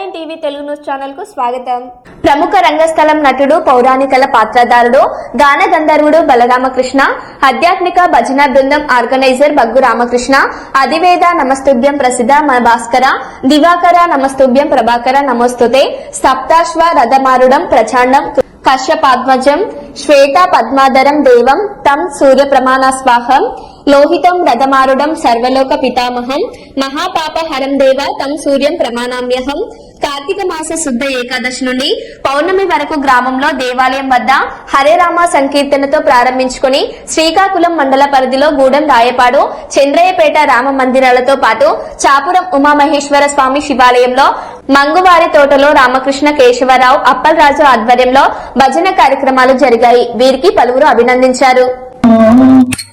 Nine TV Telugu news ఛానల్కు స్వాగతం. ప్రముఖ రంగస్థలం నటుడు పౌరాణికల పాత్రధారుడు గాన గంధర్వుడు బలరామకృష్ణ ఆధ్యాత్మిక భజన బృందం ఆర్గనైజర్ బగ్గు రామకృష్ణ అధివేద నమస్తుభ్యం ప్రసిద్ధ మన భాస్కర దివాకర నమస్తుభ్యం ప్రభాకర నమస్తుతే సప్తాశ్వ రథమారుడం ప్రచాండం కశ్యపాద్మజం శ్వేత పద్మాధరం దేవం తం సూర్య ప్రమాణ స్వాహం లోహితం రథమారుడం సర్వలోక పితామహం. మహాపాపహరం దేవ తం సూర్యం ప్రమాణామ్యహం. కార్తీక మాస శుద్ధ ఏకాదశి నుండి పౌర్ణమి వరకు గ్రామంలో దేవాలయం వద్ద హరే రామ సంకీర్తనతో ప్రారంభించుకుని శ్రీకాకుళం మండల పరిధిలో గూడెం రాయపాడు చంద్రయ్యపేట రామ మందిరాలతో పాటు చాపురం ఉమామహేశ్వర స్వామి శివాలయంలో మంగువారి తోటలో రామకృష్ణ కేశవరావు అప్పలరాజు ఆధ్వర్యంలో భజన కార్యక్రమాలు జరిగాయి. వీరికి పలువురు అభినందించారు.